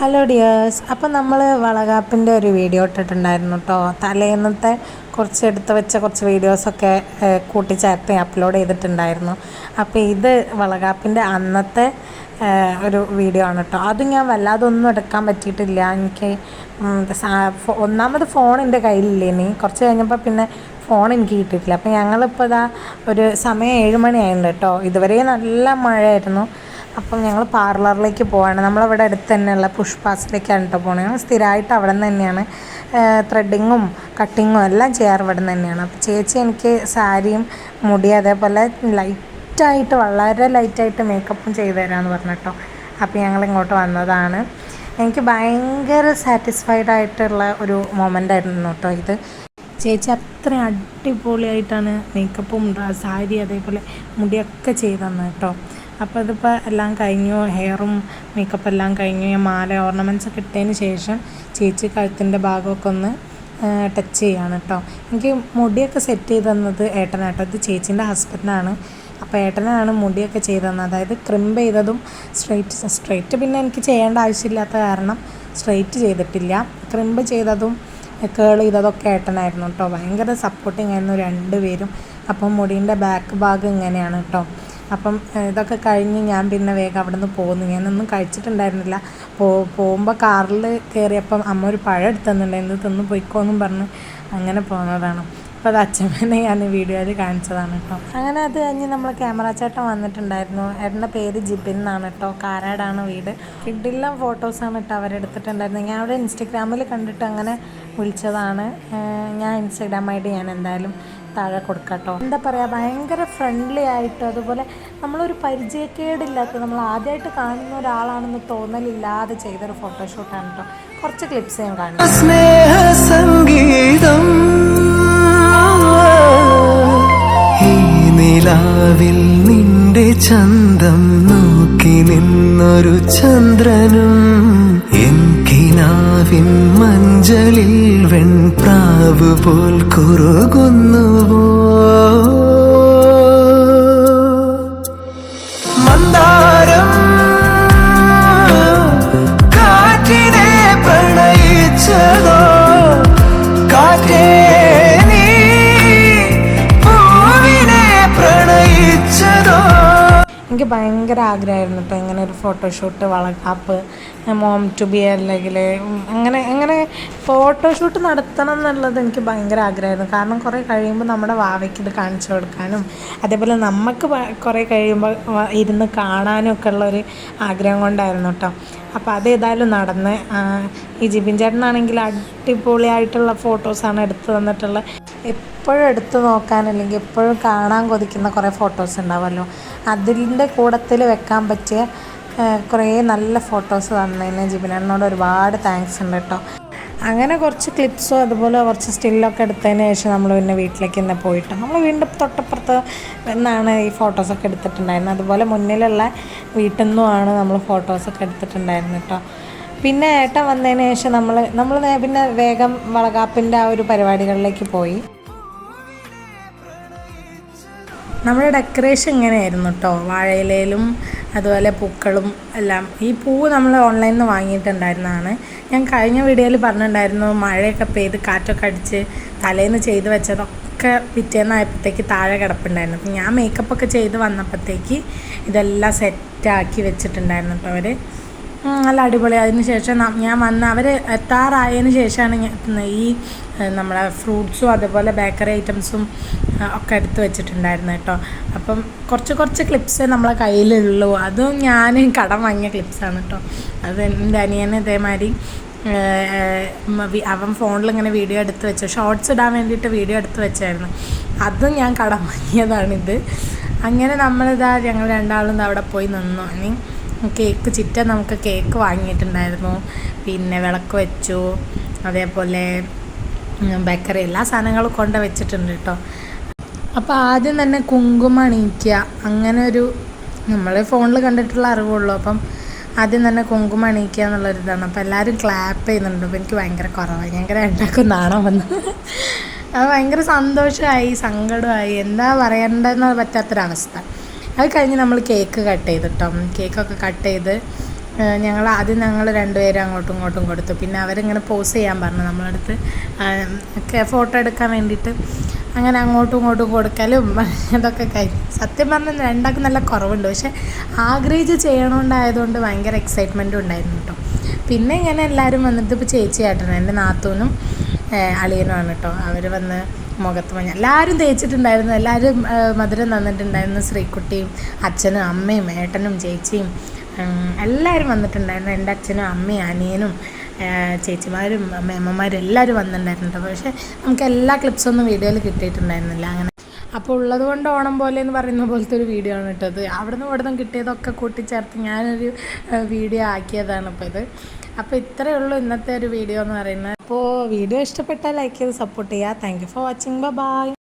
Hello dears അപ്പം നമ്മൾ വളകാപ്പിന്റെ ഒരു വീഡിയോ ഇട്ടിട്ടുണ്ടായിരുന്നു കേട്ടോ തലേന്നത്തെ കുറച്ച് എടുത്ത് വെച്ച കുറച്ച് വീഡിയോസൊക്കെ കൂട്ടിച്ചേർത്ത് അപ്ലോഡ് ചെയ്തിട്ടുണ്ടായിരുന്നു. അപ്പോൾ ഇത് വളകാപ്പിന്റെ അന്നത്തെ ഒരു വീഡിയോ ആണ് കേട്ടോ അത് ഞാൻ വല്ലാതെ ഒന്നും എടുക്കാൻ പറ്റിയിട്ടില്ല. എനിക്ക് ഒന്നാമത് ഫോൺ എന്റെ കയ്യിലില്ല ഇനി. കുറച്ച് കഴിഞ്ഞപ്പോൾ പിന്നെ ഫോൺ എനിക്ക് കിട്ടിയിട്ടില്ല. അപ്പോൾ ഞങ്ങളിപ്പോൾ ഇതാ ഒരു സമയം ഏഴ് മണിയായിട്ടുണ്ട് കേട്ടോ ഇതുവരെ നല്ല മഴയായിരുന്നു. അപ്പം ഞങ്ങൾ പാർലറിലേക്ക് പോവാണ്. നമ്മളവിടെ അടുത്ത് തന്നെയുള്ള പുഷ്പാസിലേക്കാണ് കേട്ടോ പോകുന്നത് ഞങ്ങൾ സ്ഥിരമായിട്ട് അവിടെ നിന്ന് തന്നെയാണ് ത്രെഡിങ്ങും കട്ടിങ്ങും എല്ലാം ചെയ്യാറ് ഇവിടെ നിന്ന് തന്നെയാണ്. അപ്പോൾ ചേച്ചി എനിക്ക് സാരിയും മുടി അതേപോലെ ലൈറ്റായിട്ട് വളരെ ലൈറ്റായിട്ട് മേക്കപ്പും ചെയ്തു തരാമെന്ന് പറഞ്ഞു കേട്ടോ അപ്പോൾ ഞങ്ങൾ ഇങ്ങോട്ട് വന്നതാണ്. എനിക്ക് ഭയങ്കര സാറ്റിസ്ഫൈഡ് ആയിട്ടുള്ള ഒരു മൊമെന്റ് ആയിരുന്നു കേട്ടോ ഇത്. ചേച്ചി അത്ര അടിപൊളിയായിട്ടാണ് മേക്കപ്പും സാരി അതേപോലെ മുടിയൊക്കെ ചെയ്തു തന്നത് കേട്ടോ അപ്പോൾ ഇതിപ്പോൾ എല്ലാം കഴിഞ്ഞു ഹെയറും മേക്കപ്പ് എല്ലാം കഴിഞ്ഞു. ഞാൻ മാല ഓർണമെന്റ്സ് ഒക്കെ ഇട്ടതിന് ശേഷം ചേച്ചി കഴുത്തിന്റെ ഭാഗമൊക്കെ ഒന്ന് ടച്ച് ചെയ്യാണ് കേട്ടോ എനിക്ക് മുടിയൊക്കെ സെറ്റ് ചെയ്ത് തന്നത് ഏട്ടനാട്ടോ ഇത് ചേച്ചീന്റെ ഹസ്ബൻഡാണ് അപ്പോൾ ഏട്ടനാണ് മുടിയൊക്കെ ചെയ്ത് തന്നത്. അതായത് ക്രിമ്പ് ചെയ്തതും സ്ട്രെയിറ്റ് സ്ട്രെയിറ്റ് പിന്നെ എനിക്ക് ചെയ്യേണ്ട ആവശ്യമില്ലാത്ത കാരണം സ്ട്രെയിറ്റ് ചെയ്തിട്ടില്ല. ക്രിമ്പ് ചെയ്തതും കേൾ ചെയ്തതൊക്കെ ഏട്ടനായിരുന്നു കേട്ടോ ഭയങ്കര സപ്പോർട്ടിങ് ആയിരുന്നു രണ്ടുപേരും. അപ്പം മുടീന്റെ ബാക്ക് ഭാഗം ഇങ്ങനെയാണ് കേട്ടോ അപ്പം ഇതൊക്കെ കഴിഞ്ഞ് ഞാൻ പിന്നെ വേഗം അവിടെ നിന്ന് പോന്നു. ഞാനൊന്നും കഴിച്ചിട്ടുണ്ടായിരുന്നില്ല. പോ പോകുമ്പോൾ കാറിൽ കയറിയപ്പം അമ്മ ഒരു പഴം എടുത്ത് തന്നിട്ടുണ്ടായിരുന്നു തിന്ന് പൊയ്ക്കോന്നും പറഞ്ഞ് അങ്ങനെ പോകുന്നതാണ് അപ്പോൾ അത് അച്ഛമ്മേനെ ഞാൻ വീഡിയോയിൽ കാണിച്ചതാണ് കേട്ടോ. അങ്ങനെ അത് കഴിഞ്ഞ് നമ്മൾ ക്യാമറ ചേട്ടൻ വന്നിട്ടുണ്ടായിരുന്നു. ഏട്ടന്റെ പേര് ജിബിൻ എന്നാണ് കേട്ടോ. കാരാടാണ് വീട്. കിഡില്ലാം ഫോട്ടോസാണ് കേട്ടോ അവരെടുത്തിട്ടുണ്ടായിരുന്നത്. ഞാൻ അവിടെ ഇൻസ്റ്റഗ്രാമിൽ കണ്ടിട്ട് അങ്ങനെ വിളിച്ചതാണ്. ഞാൻ ഇൻസ്റ്റഗ്രാം ഐ ഡി ഞാൻ എന്തായാലും താഴെ കൊടുക്കാട്ടോ. എന്താ പറയുക ഭയങ്കര ഫ്രണ്ട്ലി ആയിട്ട് അതുപോലെ നമ്മളൊരു പരിചയക്കേടില്ലാത്ത നമ്മൾ ആദ്യമായിട്ട് കാണുന്ന ഒരാളാണെന്ന് തോന്നലില്ലാതെ ചെയ്തൊരു ഫോട്ടോഷൂട്ടാണ് കേട്ടോ കുറച്ച് ക്ലിപ്സ് ഞാൻ കാണും സ്നേഹ സംഗീതം. ഈ നിലാവിൽ നിന്റെ ചന്തം നോക്കി നിന്നൊരു ചന്ദ്രനും. കിനാവിൻ മഞ്ചലിൽ വെൺപ്രാവ് പോൽ കുറുകുന്നുവോ? മന്ദാരം പ്രണയിച്ചതോ? പ്രണയിച്ചതോ? എനിക്ക് ഭയങ്കര ആഗ്രഹമായിരുന്നു ഇപ്പം ഇങ്ങനെ ഒരു ഫോട്ടോഷൂട്ട് വളക്കാപ്പ് മോം ടു ബി അല്ലെങ്കിൽ അങ്ങനെ അങ്ങനെ ഫോട്ടോഷൂട്ട് നടത്തണം എന്നുള്ളത് എനിക്ക് ഭയങ്കര ആഗ്രഹമായിരുന്നു. കാരണം കുറേ കഴിയുമ്പോൾ നമ്മുടെ വാവയ്ക്ക് ഇത് കാണിച്ചു കൊടുക്കാനും അതേപോലെ നമുക്ക് കുറേ കഴിയുമ്പോൾ ഇരുന്ന് കാണാനും ഒക്കെ ഉള്ളൊരു ആഗ്രഹം കൊണ്ടായിരുന്നു കേട്ടോ അപ്പോൾ അത് ഏതായാലും നടന്ന് ഈ ജിബിൻ ചേട്ടനാണെങ്കിൽ അടിപൊളിയായിട്ടുള്ള ഫോട്ടോസാണ് എടുത്തു തന്നിട്ടുള്ളത് എപ്പോഴും എടുത്തു നോക്കാൻ അല്ലെങ്കിൽ എപ്പോഴും കാണാൻ കൊതിക്കുന്ന കുറേ ഫോട്ടോസ് ഉണ്ടാവുമല്ലോ അതിന്റെ കൂടത്തിൽ വെക്കാൻ പറ്റിയ കുറേ നല്ല ഫോട്ടോസ് തന്നതിന് ജിബിനോട് ഒരുപാട് താങ്ക്സ് ഉണ്ട് കേട്ടോ അങ്ങനെ കുറച്ച് ക്ലിപ്സോ അതുപോലെ കുറച്ച് സ്റ്റില്ലൊക്കെ എടുത്തതിന് ശേഷം നമ്മൾ പിന്നെ വീട്ടിലേക്ക് തന്നെ പോയിട്ട് നമ്മൾ വീണ്ടും തൊട്ടപ്പുറത്ത് നിന്നാണ് ഈ ഫോട്ടോസൊക്കെ എടുത്തിട്ടുണ്ടായിരുന്നത്. അതുപോലെ മുന്നിലുള്ള വീട്ടിൽ നിന്നുമാണ് നമ്മൾ ഫോട്ടോസൊക്കെ എടുത്തിട്ടുണ്ടായിരുന്നത് കേട്ടോ പിന്നെ ഏട്ടൻ വന്നതിന് ശേഷം നമ്മൾ നമ്മൾ പിന്നെ വേഗം വളകാപ്പിന്റെ ആ ഒരു പരിപാടികളിലേക്ക് പോയി. നമ്മുടെ ഡെക്കറേഷൻ ഇങ്ങനെയായിരുന്നു കേട്ടോ വാഴയിലയിലും അതുപോലെ പൂക്കളും എല്ലാം. ഈ പൂവ് നമ്മൾ ഓൺലൈനിൽ നിന്ന് വാങ്ങിയിട്ടുണ്ടായിരുന്നതാണ്. ഞാൻ കഴിഞ്ഞ വീഡിയോയിൽ പറഞ്ഞിട്ടുണ്ടായിരുന്നു മഴയൊക്കെ പെയ്ത് കാറ്റൊക്കെ അടിച്ച് തലേന്ന് ചെയ്ത് വെച്ചതൊക്കെ പിറ്റേന്നായപ്പോഴത്തേക്ക് താഴെ കിടപ്പുണ്ടായിരുന്നു. അപ്പം ഞാൻ മേക്കപ്പൊക്കെ ചെയ്ത് വന്നപ്പോഴത്തേക്ക് ഇതെല്ലാം സെറ്റാക്കി വെച്ചിട്ടുണ്ടായിരുന്നു കേട്ടോ അവർ നല്ല അടിപൊളി. അതിന് ശേഷം ഞാൻ വന്ന് അവർ എത്താറായതിന് ശേഷമാണ് ഈ നമ്മളെ ഫ്രൂട്ട്സും അതുപോലെ ബേക്കറി ഐറ്റംസും ഒക്കെ എടുത്ത് വെച്ചിട്ടുണ്ടായിരുന്നു കേട്ടോ. അപ്പം കുറച്ച് കുറച്ച് ക്ലിപ്സേ നമ്മളെ കയ്യിലുള്ളൂ. അതും ഞാൻ കടം വാങ്ങിയ ക്ലിപ്സാണ് കേട്ടോ. അത് എന്റെ അനിയനെ ഇതേമാതിരി അവൻ ഫോണിൽ ഇങ്ങനെ വീഡിയോ എടുത്ത് വെച്ചു. ഷോർട്സ് ഇടാൻ വേണ്ടിയിട്ട് വീഡിയോ എടുത്ത് വെച്ചായിരുന്നു. അതും ഞാൻ കടം വാങ്ങിയതാണിത് അങ്ങനെ നമ്മളിതാ ഞങ്ങൾ രണ്ടാളും അവിടെ പോയി നിന്നു. ഇനി കേക്ക് ചിറ്റ നമുക്ക് കേക്ക് വാങ്ങിയിട്ടുണ്ടായിരുന്നു. പിന്നെ വിളക്ക് വെച്ചു. അതേപോലെ ബേക്കറി. എല്ലാ സാധനങ്ങളും കൊണ്ട് വെച്ചിട്ടുണ്ട് കേട്ടോ. അപ്പോൾ ആദ്യം തന്നെ കുങ്കുമം അണിയിക്കുക. അങ്ങനെ ഒരു നമ്മൾ ഫോണിൽ കണ്ടിട്ടുള്ള അറിവുള്ളൂ. അപ്പം ആദ്യം തന്നെ കുങ്കുമം അണിയിക്കുക എന്നുള്ളൊരിതാണ്. അപ്പോൾ എല്ലാവരും ക്ലാപ്പ് ചെയ്യുന്നുണ്ട്. അപ്പോൾ എനിക്ക് ഭയങ്കര കുറവാണ് ഭയങ്കര ഉണ്ടാക്കും നാണം വന്ന്. അത് ഭയങ്കര സന്തോഷമായി സങ്കടമായി. എന്താ പറയേണ്ടതെന്ന് പറ്റാത്തൊരവസ്ഥ. അത് കഴിഞ്ഞ് നമ്മൾ കേക്ക് കട്ട് ചെയ്തിട്ടോ കേക്കൊക്കെ കട്ട് ചെയ്ത് ഞങ്ങൾ ആദ്യം ഞങ്ങൾ രണ്ടുപേരും അങ്ങോട്ടും ഇങ്ങോട്ടും കൊടുത്തു. പിന്നെ അവരിങ്ങനെ പോസ് ചെയ്യാൻ പറഞ്ഞു. നമ്മളടുത്ത് ഫോട്ടോ എടുക്കാൻ വേണ്ടിയിട്ട് അങ്ങനെ അങ്ങോട്ടും ഇങ്ങോട്ടും കൊടുക്കലും അതൊക്കെ കഴിഞ്ഞു. സത്യം പറഞ്ഞാൽ രണ്ടാൾക്ക് നല്ല കുറവുണ്ട്. പക്ഷെ ആഗ്രഹിച്ച് ചെയ്യണോണ്ടായതുകൊണ്ട് ഭയങ്കര എക്സൈറ്റ്മെന്റും ഉണ്ടായിരുന്നു കേട്ടോ. പിന്നെ ഇങ്ങനെ എല്ലാവരും വന്നിട്ട് ഇപ്പോൾ ചേച്ചി ഏട്ടനും എന്റെ നാത്തൂനും അളിയനുമാണ് കേട്ടോ. അവർ വന്ന് മുഖത്ത് മഞ്ഞ എല്ലാവരും തേച്ചിട്ടുണ്ടായിരുന്നു. എല്ലാവരും മധുരം തന്നിട്ടുണ്ടായിരുന്നു. ശ്രീക്കുട്ടിയും അച്ഛനും അമ്മയും ഏട്ടനും ചേച്ചിയും എല്ലാവരും വന്നിട്ടുണ്ടായിരുന്നു. എന്റെ അച്ഛനും അമ്മയും അനിയനും ചേച്ചിമാരും അമ്മമാരും എല്ലാവരും വന്നിട്ടുണ്ടായിരുന്നു. പക്ഷേ നമുക്ക് എല്ലാ ക്ലിപ്സൊന്നും വീഡിയോയിൽ കിട്ടിയിട്ടുണ്ടായിരുന്നില്ല. അങ്ങനെ അപ്പോൾ ഉള്ളത് കൊണ്ട് ഓണം പോലെ എന്ന് പറയുന്ന പോലത്തെ ഒരു വീഡിയോ ആണ് ഇട്ടത്. അവിടുന്ന് ഇവിടുന്ന് കിട്ടിയതൊക്കെ കൂട്ടിച്ചേർത്ത് ഞാനൊരു വീഡിയോ ആക്കിയതാണ് ഇപ്പോൾ ഇത്. അപ്പോൾ ഇത്രയേ ഉള്ളൂ ഇന്നത്തെ ഒരു വീഡിയോ എന്ന് പറയുന്നത്. അപ്പോൾ വീഡിയോ ഇഷ്ടപ്പെട്ടാൽ ലൈക്ക് ചെയ്ത് സപ്പോർട്ട് ചെയ്യുക. Thank you for watching bye